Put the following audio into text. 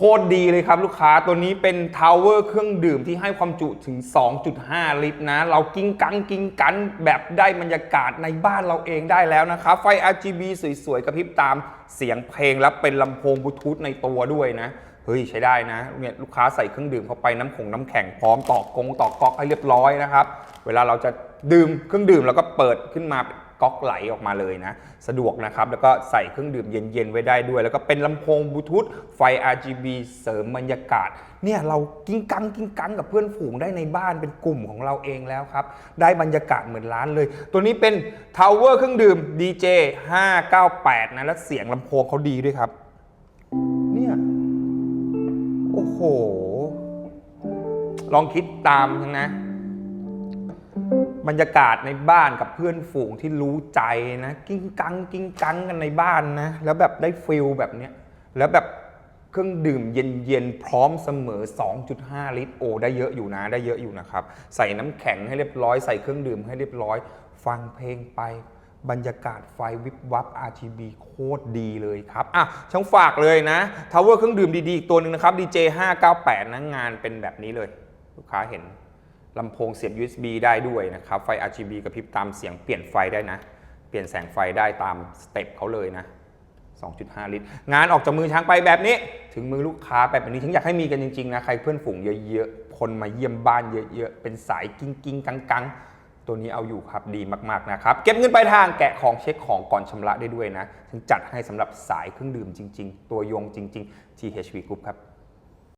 คตรดีเลยครับลูกค้าตัวนี้เป็นทาวเวอร์เครื่องดื่มที่ให้ความจุถึง 2.5 ลิตรนะ เรากิ้งกังกิ้งกันแบบได้บรรยากาศในบ้านเราเองได้แล้วนะครับ ไฟ RGB สวยๆ กระพริบตามเสียงเพลงและเป็นลำโพงบลูทูธในตัวด้วยนะ เฮ้ย ใช้ได้นะเนี่ยลูกค้าใส่เครื่องดื่มเข้าไปน้ำขงน้ำแข็งพร้อมตอกกงตอก๊อกให้เรียบร้อยนะครับ เวลาเราจะดื่มเครื่องดื่มเราก็เปิดขึ้นมา ก๊อกไหลออกมาเลยนะ สะดวกนะครับ แล้วก็ใส่เครื่องดื่มเย็นๆไว้ได้ด้วย แล้วก็เป็นลำโพงบลูทูธไฟ RGB เสริมบรรยากาศ เนี่ยเรากิ้งกังกิ้งกังกับเพื่อนฝูงได้ในบ้านเป็นกลุ่มของเราเองแล้วครับ ได้บรรยากาศเหมือนร้านเลย ตัวนี้เป็น Tower เครื่องดื่ม DJ 598 นะ และเสียงลำโพงเขาดีด้วยครับ เนี่ยโอ้โห ลองคิดตามนะ บรรยากาศในบ้านกับเพื่อนฝูงที่รู้ใจนะ กิ้งกังกิ้งกังกันในบ้านนะ แล้วแบบได้ฟิลแบบเนี้ยแล้วแบบเครื่องดื่มเย็นๆ พร้อมเสมอ 2.5 ลิตรโอได้เยอะอยู่นะ ได้เยอะอยู่นะครับ ใส่น้ำแข็งให้เรียบร้อย ใส่เครื่องดื่มให้เรียบร้อย ฟังเพลงไปบรรยากาศไฟวิบวับ RGB โคตรดีเลยครับ อะช่างฝากเลยนะทาวเวอร์เครื่องดื่มดีๆ อีกตัวหนึ่งนะครับ DJ 598นะงานเป็นแบบนี้เลย ลูกค้าเห็น ลำโพงเสียบ USB ได้ด้วยนะครับ ไฟ RGB กระพริบตามเสียงเปลี่ยนไฟได้นะ เปลี่ยนแสงไฟได้ตามสเต็ปเขาเลยนะ 2.5 ลิตร งานออกจากมือช้างไปแบบนี้ ถึงมือลูกค้าแบบนี้ถึงอยากให้มีกันจริงๆนะ ใครเพื่อนฝูงเยอะๆ คนมาเยี่ยมบ้านเยอะๆ เป็นสายกิ้งกิ้งกังกังๆ ตัวนี้เอาอยู่ครับดีมากๆนะครับ เก็บเงินปลายทางแกะของเช็คของก่อนชำระได้ด้วยนะถึงจัดให้สำหรับสายเครื่องดื่มจริง ๆ ตัวยงจริง ๆ THV Group ครับ